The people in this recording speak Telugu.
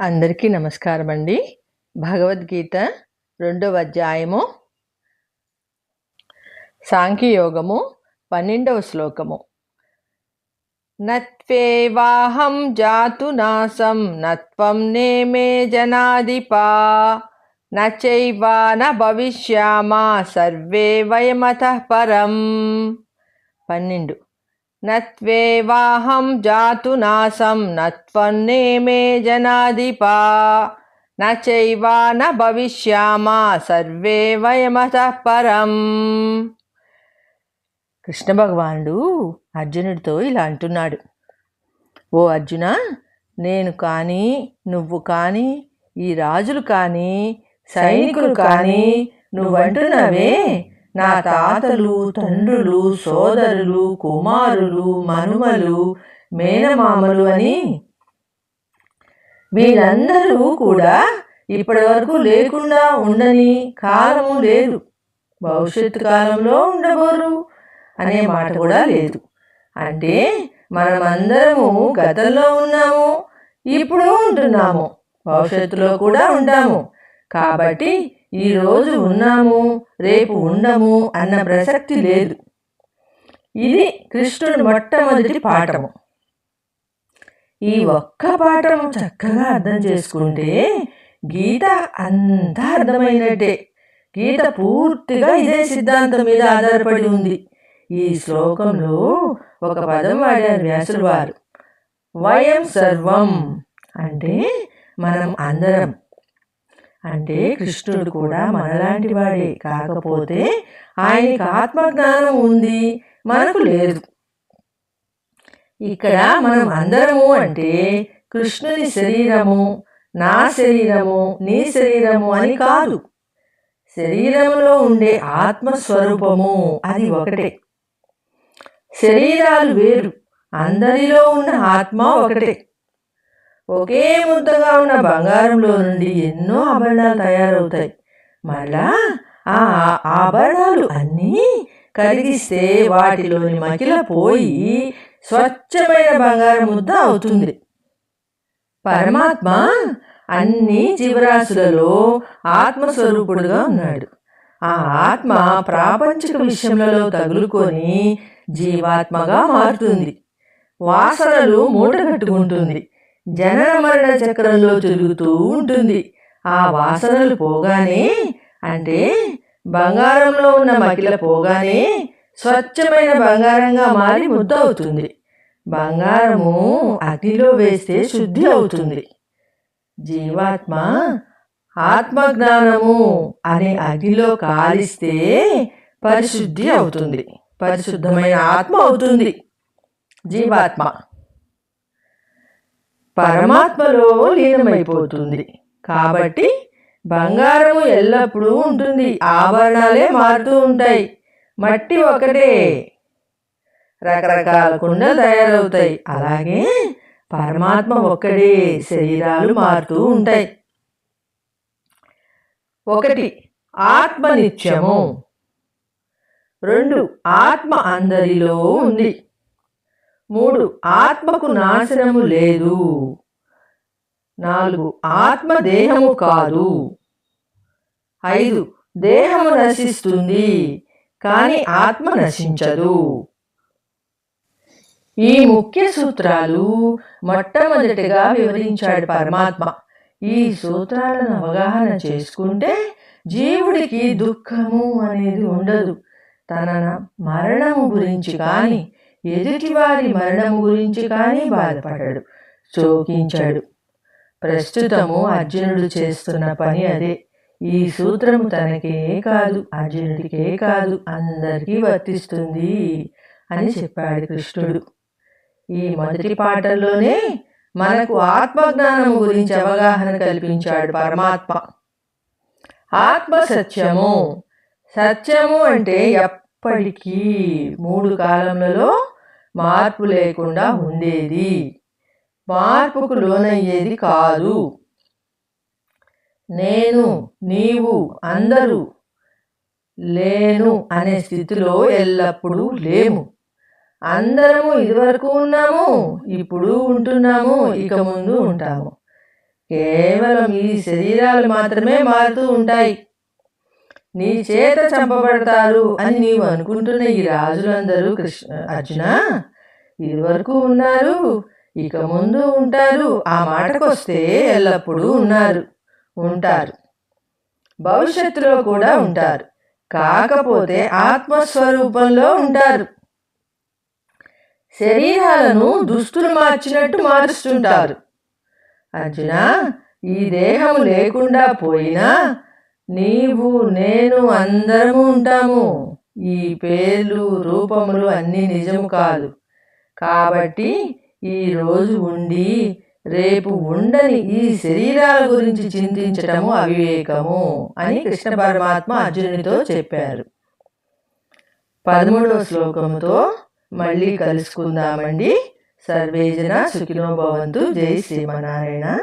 అందరికీ నమస్కారం అండి భగవద్గీత రెండవ అధ్యాయము సాంఖ్యయోగము పన్నెండవ శ్లోకము. నత్వేవాహం జాతు నాసం నత్వం నేమే జనాధిపా నైవా న భవిష్యామా సర్వే వయమత పరం. పన్నెండు. నత్వేవాహం జాతు నాసం నత్వన్నేమే జనాధిపా నైవా న భవిష్యామా సర్వే వయమత పరం కృష్ణ భగవానుడు అర్జునుడితో ఇలా అంటున్నాడు. ఓ అర్జున నేను కానీ నువ్వు కానీ ఈ రాజులు కానీ సైనికులు కానీ నువ్వంటున్నావే? నా తాతలు తండ్రులు సోదరులు కుమారులు మనుమలు మేనమామలు అని వీళ్ళందరూ కూడా ఇప్పటి వరకు లేకుండా ఉండని కాలము లేదు. భవిష్యత్తు కాలంలో ఉండబోరు అనే మాట కూడా లేదు. అంటే మనమందరము గతంలో ఉన్నాము ఇప్పుడు ఉంటున్నాము భవిష్యత్తులో కూడా ఉంటాము. కాబట్టి ఈరోజు ఉన్నాము రేపు ఉండము అన్న ప్రసక్తి లేదు. ఇది కృష్ణుడు మొట్టమొదటి పాఠము. ఈ ఒక్క పాఠము చక్కగా అర్థం చేసుకుంటే గీత అంతా అర్థమైనట్టే. గీత పూర్తిగా ఇదే సిద్ధాంతం మీద ఆధారపడి ఉంది. ఈ శ్లోకంలో ఒక పదం వాడారు వ్యాసులు వారు. వయం సర్వం అంటే మనం అందరం. అంటే కృష్ణుడు కూడా మనలాంటి వాడే. కాకపోతే ఆయనకి ఆత్మజ్ఞానం ఉంది. మనకు లేదు. ఇక్కడ మనం అందరము అంటే కృష్ణుని శరీరము నా శరీరము నీ శరీరము అని కాదు. శరీరంలో ఉండే ఆత్మస్వరూపము అది ఒకటే. శరీరాలు వేరు. అందరిలో ఉన్న ఆత్మ ఒకటే. ఒకే ముద్దగా ఉన్న బంగారంలో నుండి ఎన్నో ఆభరణాలు తయారవుతాయి. మళ్ళా ఆ ఆభరణాలు అన్నీ కరిగిస్తే వాటిలోని మకిల పోయి స్వచ్ఛమైన బంగారం ముద్ద అవుతుంది. పరమాత్మ అన్ని జీవరాశులలో ఆత్మస్వరూపుడుగా ఉన్నాడు. ఆ ఆత్మ ప్రాపంచిక విషయంలో తగులుకొని జీవాత్మగా మారుతుంది. వాసనలు మూట కట్టుకుంటుంది జనన మరణ చక్రంలో తిరుగుతూ ఉంటుంది. ఆ వాసనలు పోగానే అంటే బంగారంలో ఉన్న మకిల పోగానే స్వచ్ఛమైన బంగారంగా మారి ముద్ద అవుతుంది. బంగారము అగ్నిలో వేస్తే శుద్ధి అవుతుంది. జీవాత్మ ఆత్మజ్ఞానము అనే అగ్నిలో కాలిస్తే పరిశుద్ధి అవుతుంది. పరిశుద్ధమైన ఆత్మ అవుతుంది. జీవాత్మ పరమాత్మలో లీనమైపోతుంది. కాబట్టి బంగారము ఎల్లప్పుడూ ఉంటుంది. ఆభరణాలే మారుతూ ఉంటాయి. మట్టి ఒకటే రకరకాల కుండలు తయారవుతాయి. అలాగే పరమాత్మ ఒక్కడే శరీరాలు మారుతూ ఉంటాయి. ఒకటి ఆత్మ నిత్యము రెండు ఆత్మ అందరిలో ఉంది. మూడు ఆత్మకు నాశనము లేదు. నాలుగు ఆత్మ దేహము కాదు. ఐదు దేహము నశిస్తుంది కానీ ఆత్మ నశించదు. ఈ ముఖ్య సూత్రాలు మొట్టమొదటిగా వివరించాడు పరమాత్మ. ఈ సూత్రాలను అవగాహన చేసుకుంటే జీవుడికి దుఃఖము అనేది ఉండదు. తన మరణము గురించి కానీ ఎదుటివారి మరణము గురించి కానీ బాధపడడు శోకించాడు. ప్రస్తుతము అర్జునుడు చేస్తున్న పని అదే. ఈ సూత్రము తనకే కాదు అర్జునుడికే కాదు అందరికీ వర్తిస్తుంది అని చెప్పాడు కృష్ణుడు. ఈ మొదటి పాటల్లోనే మనకు ఆత్మజ్ఞానం గురించి అవగాహన కల్పించాడు పరమాత్మ. ఆత్మ సత్యము సత్యము అంటే ఎప్పటికీ మూడు కాలములలో మార్పు లేకుండా ఉండేది. మార్పుకు లోనయ్యేది కాదు. నేను నీవు అందరూ లేను అనే స్థితిలో ఎల్లప్పుడూ లేము. అందరము ఇదివరకు ఉన్నాము ఇప్పుడు ఉంటున్నాము ఇక ముందు ఉంటాము. కేవలం ఈ శరీరాలు మాత్రమే మారుతూ ఉంటాయి. నీ చేత చంపబడతారు అని నీవు అనుకుంటున్న ఈ రాజులందరూ కృష్ణ అర్జున ఇదివరకు ఉన్నారు ఇక ముందు ఉంటారు ఆ మాటకొస్తే ఎల్లప్పుడూ ఉన్నారు ఉంటారు. భవిష్యత్తులో కూడా ఉంటారు కాకపోతే ఆత్మస్వరూపంలో ఉంటారు. శరీరాలను దుస్తులు మార్చినట్టు మారుస్తుంటారు. అర్జున ఈ దేహము లేకుండా పోయినా నీవు నేను అందరము ఉంటాము. ఈ పేర్లు రూపములు అన్నీ నిజము కాదు. కాబట్టి ఈ రోజు ఉండి రేపు ఉండని ఈ శరీరాల గురించి చింతించటము అవివేకము అని కృష్ణ పరమాత్మ అర్జునునితో చెప్పారు. పదమూడవ శ్లోకముతో మళ్ళీ కలుసుకుందామండి. సర్వేజన సుఖినో భవంతు. జై శ్రీమనారాయణ